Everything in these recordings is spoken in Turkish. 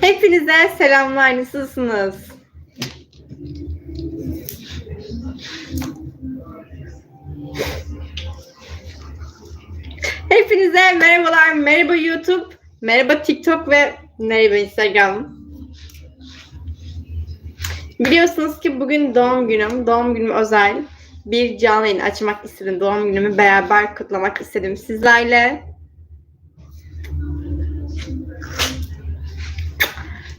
Hepinize selamlar. Nasılsınız? Hepinize merhabalar. Merhaba YouTube. Merhaba TikTok ve merhaba Instagram. Biliyorsunuz ki bugün doğum günüm. Doğum günüm özel. Bir canlı yayın açmak istedim. Doğum günümü beraber kutlamak istedim sizlerle.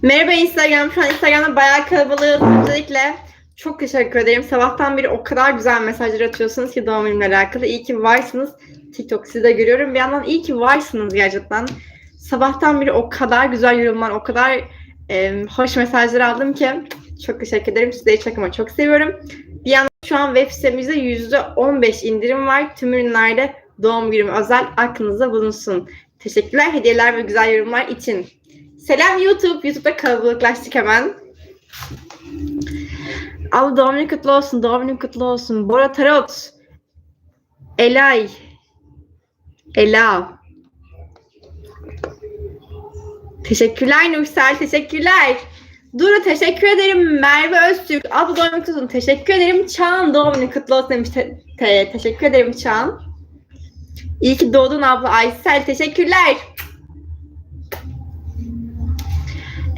Merhaba Instagram. Şu an Instagram'da bayağı kalabalığız. Öncelikle çok teşekkür ederim. Sabahtan beri o kadar güzel mesajlar atıyorsunuz ki doğum günümle alakalı. İyi ki varsınız. TikTok sizi de görüyorum. Bir yandan iyi ki varsınız gerçekten. Sabahtan beri o kadar güzel yorumlar, o kadar e, hoş mesajlar aldım ki çok teşekkür ederim. Sizleri çok ama çok seviyorum. Bir yandan şu an web sitemizde %15 indirim var. Tüm ürünlerde doğum günüm özel aklınızda bulunsun. Teşekkürler hediyeler ve güzel yorumlar için. Selam YouTube. YouTube'da kalabalıklaştık hemen. Abla doğum günün kutlu olsun. Doğum günün kutlu olsun. Bora Tarot. Elay. Ela. Teşekkürler Nursel. Teşekkürler. Duru teşekkür ederim. Merve Öztürk. Abla doğum günün kutlu olsun. Teşekkür ederim. Çağan doğum günün kutlu olsun demiş. Te- te- teşekkür ederim Çağan. İyi ki doğdun abla Aysel. Teşekkürler.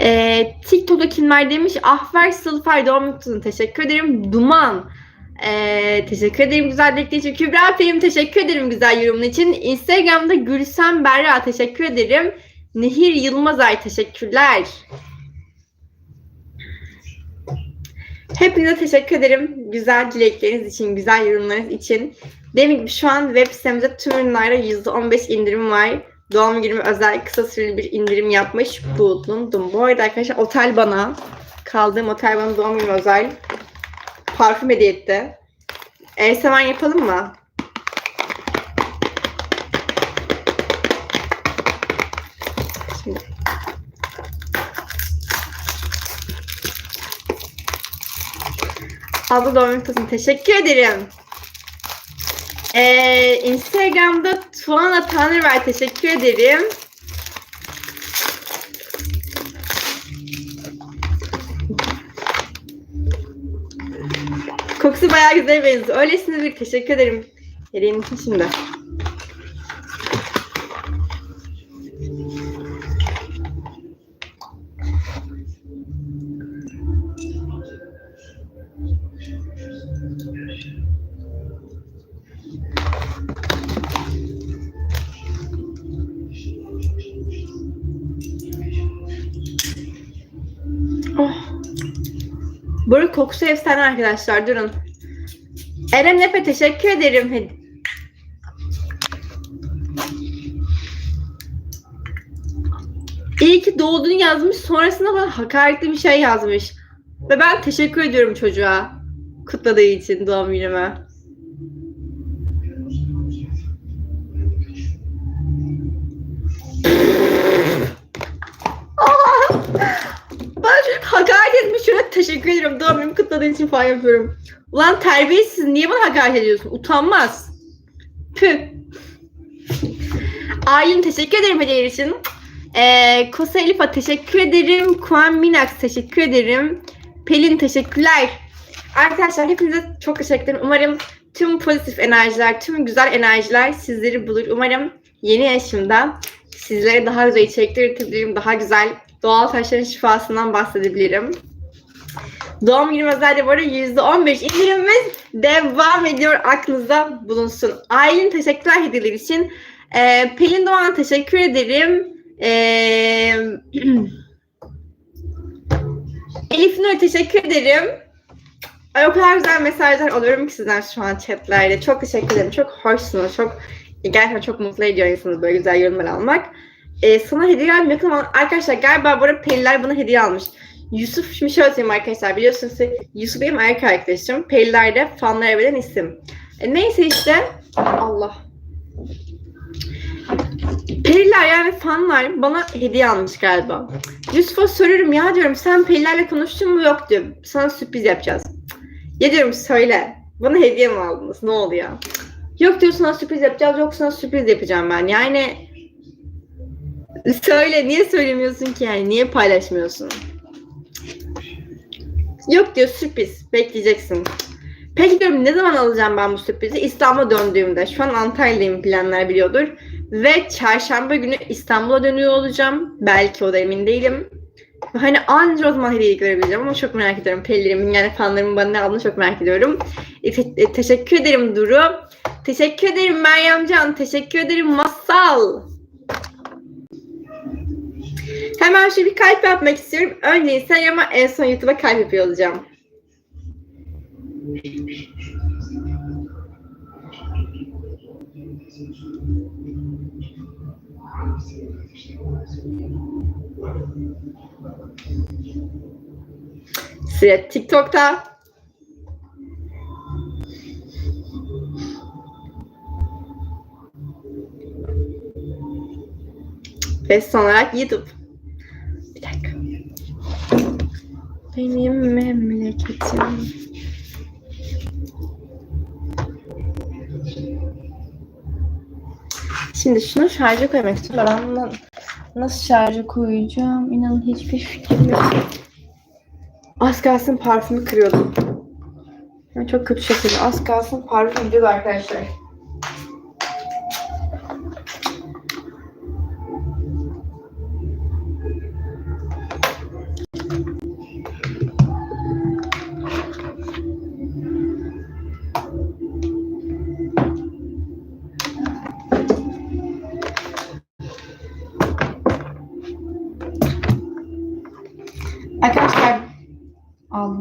Ee, TikTok'ta kimler demiş? Ahver Sılfer doğum günün teşekkür ederim. Duman. Ee, teşekkür ederim güzel dilekler için. Kübra Film teşekkür ederim güzel yorumun için. Instagram'da Gülsem Berra teşekkür ederim. Nehir Yılmazay teşekkürler. Hepinize teşekkür ederim. Güzel dilekleriniz için, güzel yorumlarınız için. Dediğim gibi şu an web sitemizde tüm ürünlerde %15 indirim var. Doğum günümü özel kısa süreli bir indirim yapmış bulundum. Bu arada arkadaşlar otel bana, kaldığım otel bana doğum günü özel parfüm hediye etti. El seven yapalım mı? Şimdi. Abla doğum günü. Teşekkür ederim. Ee, Instagram'da Tuana Tanrıver teşekkür ederim. Kokusu bayağı güzel benziyor. Öylesine bir teşekkür ederim. Hediyenin için şimdi. Kokusu efsane arkadaşlar. Durun. Eren Efe teşekkür ederim. İyi ki doğdun yazmış. Sonrasında bana hakaretli bir şey yazmış. Ve ben teşekkür ediyorum çocuğa. Kutladığı için doğum günümü. Bana çocuk hakaret etmiş. Şöyle teşekkür ederim. Doğum günümü kutladığın için falan yapıyorum. Ulan terbiyesiz. Niye bana hakaret ediyorsun? Utanmaz. Püh. Aylin teşekkür ederim hediyeler için. Ee, Kosa Elif'a teşekkür ederim. Kuan Minax teşekkür ederim. Pelin teşekkürler. Arkadaşlar hepinize çok teşekkür ederim. Umarım tüm pozitif enerjiler, tüm güzel enerjiler sizleri bulur. Umarım yeni yaşımda sizlere daha güzel içerikler üretebilirim. Daha güzel doğal taşların şifasından bahsedebilirim. Doğum günüm özellikle bu arada %15 indirimimiz devam ediyor. Aklınızda bulunsun. Aylin teşekkürler hediyeler için. Ee, Pelin Doğan'a teşekkür ederim. Ee, Elif Nur teşekkür ederim. Ay, o kadar güzel mesajlar alıyorum ki sizden şu an chatlerde. Çok teşekkür ederim. Çok hoşsunuz. Çok gerçekten çok mutlu ediyor insanı böyle güzel yorumlar almak. Ee, sana hediye yakın zaman. Arkadaşlar galiba bu arada Peliler bana hediye almış. Yusuf şimdi şöyle söyleyeyim arkadaşlar. Biliyorsunuz Yusuf benim erkek arkadaşım. Peliler de fanlar evlen isim. E, neyse işte. Allah. Periler yani fanlar bana hediye almış galiba. Yusuf'a soruyorum ya diyorum sen Perilerle konuştun mu yok diyor. Sana sürpriz yapacağız. Ya diyorum söyle. Bana hediye mi aldınız? Ne oldu ya? Yok diyor sana sürpriz yapacağız. Yok sana sürpriz yapacağım ben. Yani Söyle niye söylemiyorsun ki yani? Niye paylaşmıyorsun? Yok diyor sürpriz. Bekleyeceksin. Peki diyorum ne zaman alacağım ben bu sürprizi? İstanbul'a döndüğümde. Şu an Antalya'dayım bilenler biliyordur. Ve çarşamba günü İstanbul'a dönüyor olacağım. Belki o da emin değilim. Hani anca o zaman hediye görebileceğim ama çok merak ediyorum. Pelilerimin yani fanlarımın bana ne aldığını çok merak ediyorum. E, te- e, teşekkür ederim Duru. Teşekkür ederim Meryemcan. Teşekkür ederim Masal. Hemen şu bir kalp yapmak istiyorum. Önce Instagram'a en son YouTube'a kalp yapıyor olacağım. Sıra TikTok'ta. Ve son olarak YouTube. Bir dakika. Benim memleketim. Şimdi şunu şarja koymak istiyorum. Ben nasıl şarja koyacağım? İnanın hiçbir fikrim yok. Az kalsın parfümü kırıyordum. Yani çok kötü şekilde. Az kalsın parfüm gidiyordu. Arkadaşlar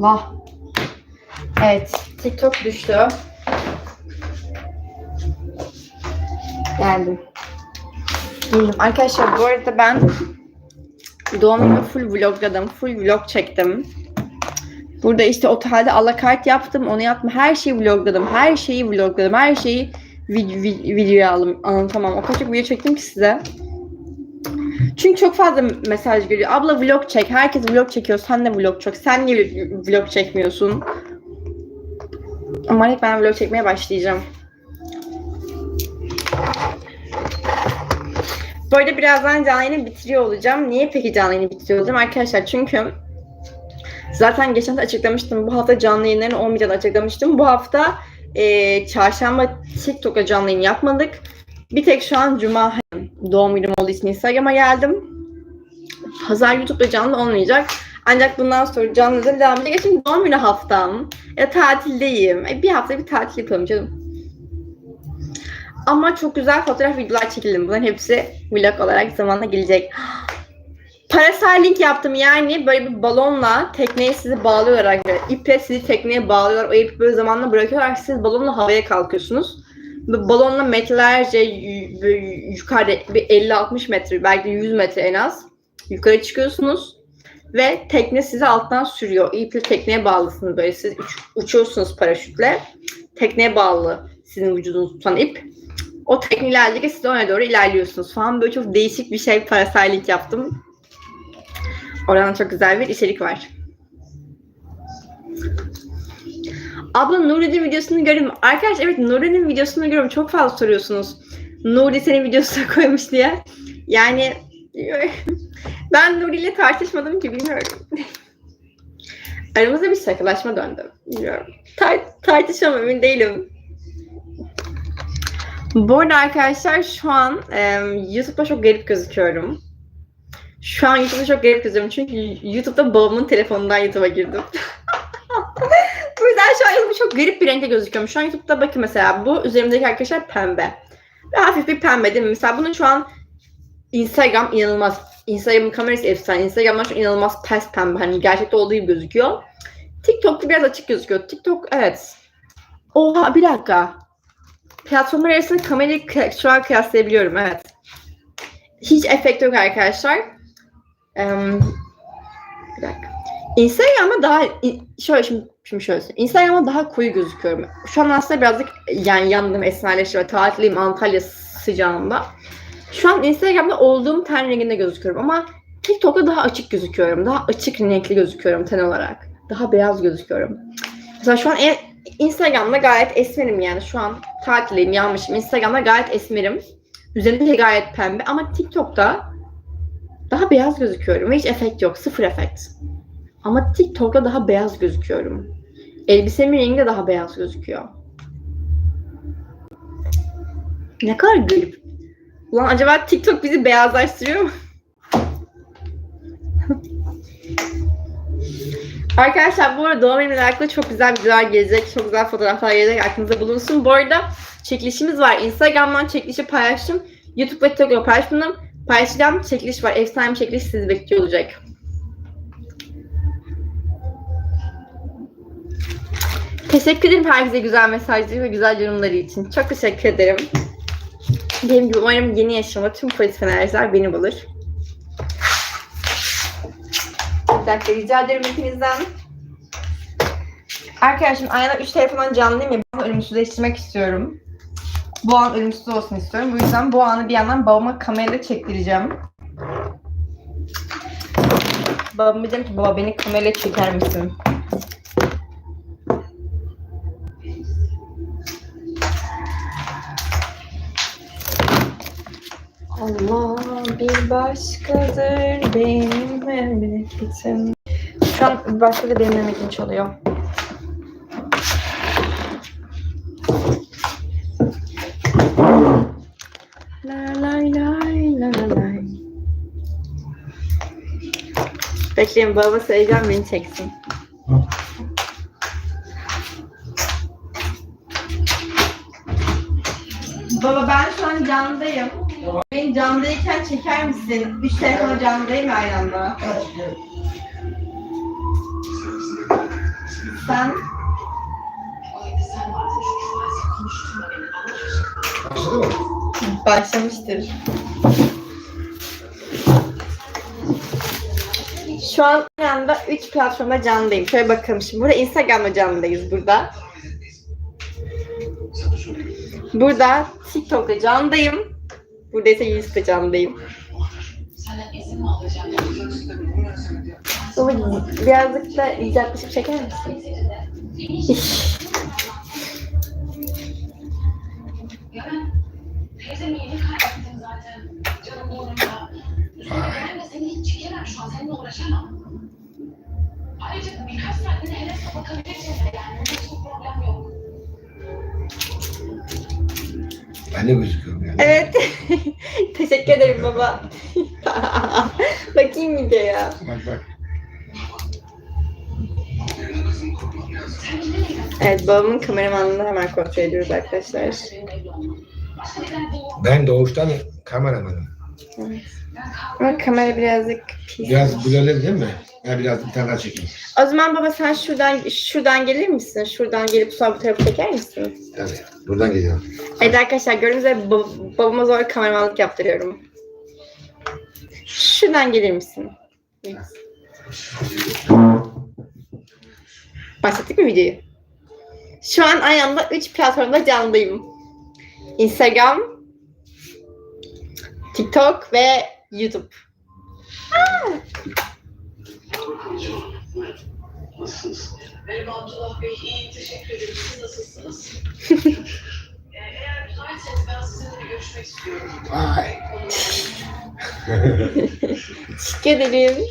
Allah. Evet, TikTok düştü. Geldim. Geldim. Arkadaşlar bu arada ben doğum günümü full vlogladım. Full vlog çektim. Burada işte otelde alakart yaptım, onu yaptım. Her şeyi vlogladım. Her şeyi vlogladım. Her şeyi vid- vid- videoya aldım. Anlatamam. O kadar çok video çektim ki size. Çünkü çok fazla mesaj geliyor. Abla vlog çek. Herkes vlog çekiyor. Sen de vlog çek. Sen niye vlog çekmiyorsun? Umarım ben vlog çekmeye başlayacağım. Arada birazdan canlı yayını bitiriyor olacağım. Niye peki canlı yayını bitiriyor olacağım arkadaşlar? Çünkü zaten geçen de açıklamıştım. Bu hafta canlı yayınlarını 11'den açıklamıştım. Bu hafta e, çarşamba TikTok'a canlı yayın yapmadık. Bir tek şu an Cuma doğum günüm olduğu için Instagram'a geldim. Pazar YouTube'da canlı olmayacak. Ancak bundan sonra canlı izleme devam edecek. Şimdi doğum günü haftam. Ya tatildeyim. E, bir hafta bir tatil yapalım canım. Ama çok güzel fotoğraf videolar çekildim. Bunların hepsi vlog olarak zamanla gelecek. Parasailing yaptım yani böyle bir balonla tekneye sizi bağlıyorlar. Böyle iple sizi tekneye bağlıyorlar. O ipi böyle zamanla bırakıyorlar. Siz balonla havaya kalkıyorsunuz. Balonla metrelerce yukarıda bir 50-60 metre belki de 100 metre en az yukarı çıkıyorsunuz ve tekne sizi alttan sürüyor. İple tekneye bağlısınız böyle siz uç- uçuyorsunuz paraşütle. Tekneye bağlı sizin vücudunuzu tutan ip. O tekne ilerledikçe siz ona doğru ilerliyorsunuz falan. Böyle çok değişik bir şey parasailing yaptım. Oradan çok güzel bir içerik var. Abla Nuri'nin videosunu görüyorum. Arkadaş evet Nuri'nin videosunu görüyorum. Çok fazla soruyorsunuz. Nuri senin videosuna koymuş diye. Yani ben Nuri ile tartışmadım ki bilmiyorum. Aramızda bir şakalaşma döndü. Bilmiyorum. Tar- tartışmam emin değilim. Bu arada arkadaşlar şu an e, YouTube'da çok garip gözüküyorum. Şu an YouTube'da çok garip gözüküyorum çünkü YouTube'da babamın telefonundan YouTube'a girdim. Bu yüzden şu an YouTube'da çok garip bir renkte gözüküyorum. Şu an YouTube'da bakın mesela bu üzerimdeki arkadaşlar pembe. Ve hafif bir pembe değil mi? Mesela bunu şu an Instagram inanılmaz. Instagram'ın kamerası efsane. Instagram'dan şu an inanılmaz pes pembe. Hani gerçekte olduğu gibi gözüküyor. TikTok'ta biraz açık gözüküyor. TikTok evet. Oha bir dakika. Platformlar arasında kamerayı şu an kıyaslayabiliyorum evet. Hiç efekt yok arkadaşlar. Em, bir dakika. Instagram'da daha şöyle şimdi, şimdi şöyle söyleyeyim. Instagram'da daha koyu gözüküyorum. Şu an aslında birazcık yani yandım esmerleşti ve tatiliyim Antalya sıcağında. Şu an Instagram'da olduğum ten renginde gözüküyorum ama TikTok'ta daha açık gözüküyorum. Daha açık renkli gözüküyorum ten olarak. Daha beyaz gözüküyorum. Mesela şu an en, Instagram'da gayet esmerim yani. Şu an tatildeyim, yanmışım. Instagram'da gayet esmerim. Üzerimde de gayet pembe ama TikTok'ta daha beyaz gözüküyorum ve hiç efekt yok. Sıfır efekt. Ama TikTok'ta daha beyaz gözüküyorum. Elbisemin rengi de daha beyaz gözüküyor. Ne kadar garip. Ulan acaba TikTok bizi beyazlaştırıyor mu? Arkadaşlar bu arada doğum günüyle alakalı çok güzel videolar gelecek. Çok güzel fotoğraflar gelecek. Aklınızda bulunsun. Bu arada çekilişimiz var. Instagram'dan çekilişi paylaştım. YouTube ve TikTok'ta paylaştım. Paylaşacağım çekiliş var. Efsane bir çekiliş sizi bekliyor olacak. Teşekkür ederim herkese güzel mesajları ve güzel yorumları için. Çok teşekkür ederim. Dediğim gibi umarım yeni yaşamda tüm pozitif enerjiler beni bulur. Bir dakika rica ederim hepinizden. Arkadaşım aynen 3 telefondan canlıyım ya. Anı ölümsüzleştirmek istiyorum. Bu an ölümsüz olsun istiyorum. Bu yüzden bu anı bir yandan babama kamerayla çektireceğim. Babama diyeceğim ki baba beni kamerayla çeker misin? Allah bir başkadır benim memleketim. Şu an bir başka da benim memleketim çalıyor. La lay lay la la lay. Bekleyin baba söyleyeceğim beni çeksin. Baba ben şu an canlıdayım. Beni canlıdayken çeker misin? Üç telefona canlıdayım ya aynı anda. Sen başlamıştır. Şu an anda 3 platformda canlıyım. Şöyle bakalım şimdi. Burada Instagram'da canlıyız burada. Burada TikTok'ta canlıyım. Burada ise YouTube'da canlıyım. Senden izin mi alacağım? Baba birazcık da yaklaşıp çeker misin? Teyzemi yeni kaybettim zaten. Canım ben de seni hiç çekemem şu an. Seninle uğraşamam. Ayrıca birkaç saatliğine hele bakabilirsiniz de yani. Ben de gözüküyorum yani. Evet. Teşekkür ederim baba. Bakayım bir de ya. Bak bak. Evet babamın kameramanlığını hemen kontrol ediyoruz arkadaşlar. Ben doğuştan kameramanım. Ben Ama kamera birazcık pis. Biraz böyle değil mi? Ben biraz bir tane daha çekeyim. O zaman baba sen şuradan şuradan gelir misin? Şuradan gelip sonra bu tarafa çeker misin? Tabii. Buradan geliyorum. Evet arkadaşlar gördüğünüz gibi bab- babama zor kameramanlık yaptırıyorum. Şuradan gelir misin? Evet. Başlattık mı videoyu? Şu an aynı anda 3 platformda canlıyım. Instagram, TikTok ve YouTube. Nasılsınız? Merhaba Abdullah Bey. İyi, teşekkür ederim. Siz nasılsınız? Ee, Eğer müsaitseniz ben sizinle görüşmek istiyorum. Vay. Teşekkür ederim.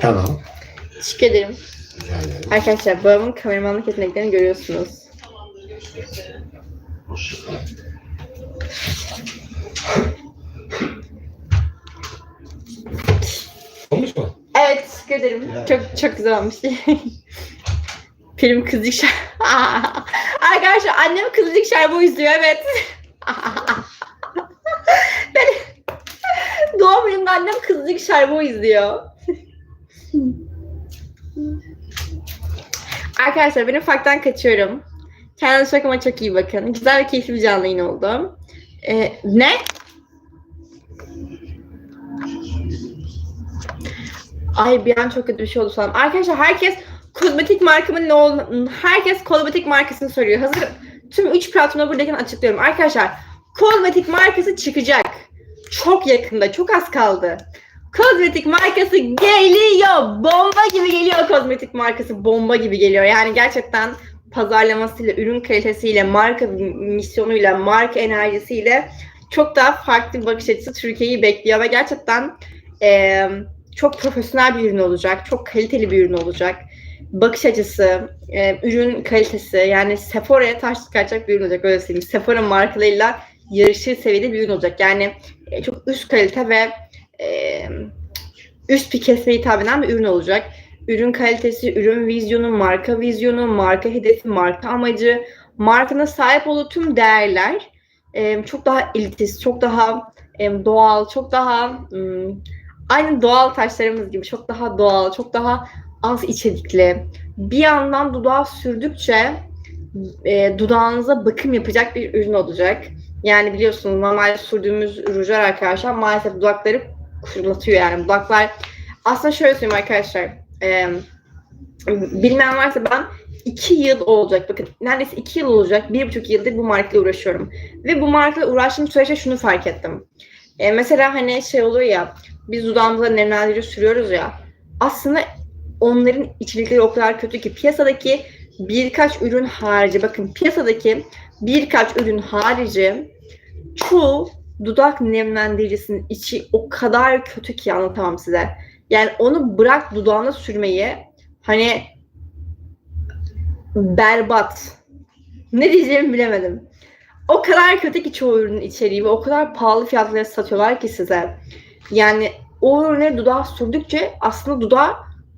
Tamam. Teşekkür ederim. Arkadaşlar babamın kameramanlık yeteneklerini görüyorsunuz. Tamamdır. Görüşmek üzere. Hoşçakalın. Olmuş mu? Evet teşekkür ederim. Çok çok güzel olmuş. Film Kızılcık Şer... Arkadaşlar annem Kızılcık Şerbı izliyor evet. ben... Doğum günümde annem Kızılcık Şerbı izliyor. Arkadaşlar ben ufaktan kaçıyorum. Kendinize çok ama çok iyi bakın. Güzel ve keyifli bir canlı yayın oldu. Ee, ne? Ay bir an çok kötü bir şey oldu sanırım. Arkadaşlar herkes kozmetik markamın ne olduğunu, herkes kozmetik markasını soruyor. Hazır tüm 3 platformda buradayken açıklıyorum. Arkadaşlar kozmetik markası çıkacak. Çok yakında, çok az kaldı. Kozmetik markası geliyor. Bomba gibi geliyor kozmetik markası. Bomba gibi geliyor. Yani gerçekten pazarlamasıyla, ürün kalitesiyle, marka misyonuyla, marka enerjisiyle çok daha farklı bir bakış açısı Türkiye'yi bekliyor ve gerçekten e, çok profesyonel bir ürün olacak, çok kaliteli bir ürün olacak. Bakış açısı, e, ürün kalitesi yani Sephora'ya taş çıkaracak bir ürün olacak öyle söyleyeyim. Sephora markalarıyla yarışır seviyede bir ürün olacak. Yani e, çok üst kalite ve e, üst bir kesime hitap eden bir ürün olacak. Ürün kalitesi, ürün vizyonu, marka vizyonu, marka hedefi, marka amacı, markanın sahip olduğu tüm değerler e, çok daha elitist, çok daha e, doğal, çok daha mm, aynı doğal taşlarımız gibi çok daha doğal, çok daha az içerikli. Bir yandan dudağa sürdükçe e, dudağınıza bakım yapacak bir ürün olacak. Yani biliyorsunuz normalde sürdüğümüz rujlar arkadaşlar maalesef dudakları kurulatıyor yani. Dudaklar aslında şöyle söyleyeyim arkadaşlar. E, bilmeyen varsa ben iki yıl olacak. Bakın neredeyse iki yıl olacak. Bir buçuk yıldır bu markayla uğraşıyorum. Ve bu markayla uğraştığım süreçte şunu fark ettim. E, mesela hani şey oluyor ya biz dudağımıza nemlendirici sürüyoruz ya. Aslında onların içerikleri o kadar kötü ki piyasadaki birkaç ürün harici bakın piyasadaki birkaç ürün harici çoğu dudak nemlendiricisinin içi o kadar kötü ki anlatamam size. Yani onu bırak dudağına sürmeyi hani berbat. Ne diyeceğimi bilemedim. O kadar kötü ki çoğu ürünün içeriği ve o kadar pahalı fiyatlara satıyorlar ki size. Yani o ürünleri dudağa sürdükçe aslında dudağı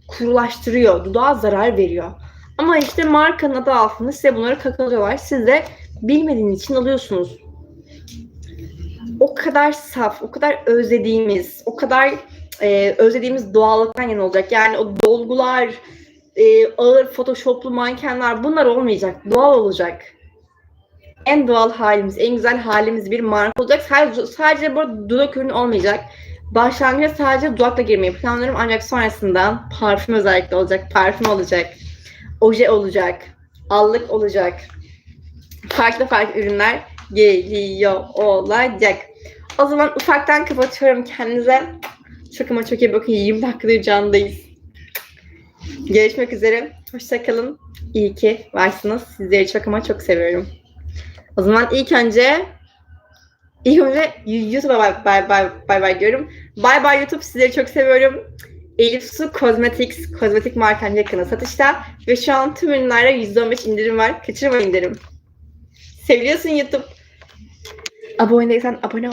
kurulaştırıyor. Dudağa zarar veriyor. Ama işte markanın adı altında size bunları kakalıyorlar. Siz de bilmediğiniz için alıyorsunuz. O kadar saf, o kadar özlediğimiz, o kadar e, özlediğimiz doğallıktan yana olacak. Yani o dolgular, e, ağır photoshoplu mankenler bunlar olmayacak. Doğal olacak. En doğal halimiz, en güzel halimiz bir marka olacak. Sadece, sadece bu dudak ürünü olmayacak. Başlangıçta sadece dudakla girmeyi planlıyorum ancak sonrasında parfüm özellikle olacak. Parfüm olacak. Oje olacak. Allık olacak. Farklı farklı ürünler geliyor olacak. O zaman ufaktan kapatıyorum kendinize. Çok ama çok iyi bakın 20 dakikadır candayız. Görüşmek üzere. Hoşçakalın. İyi ki varsınız. Sizleri çok ama çok seviyorum. O zaman ilk önce ilk önce YouTube'a bay bay bay bay bay diyorum. Bay bay YouTube sizleri çok seviyorum. Elif Su Cosmetics, kozmetik markan yakını satışta ve şu an tüm ürünlerde %15 indirim var. Kaçırmayın derim. Seviyorsun YouTube. Abone değilsen abone ol.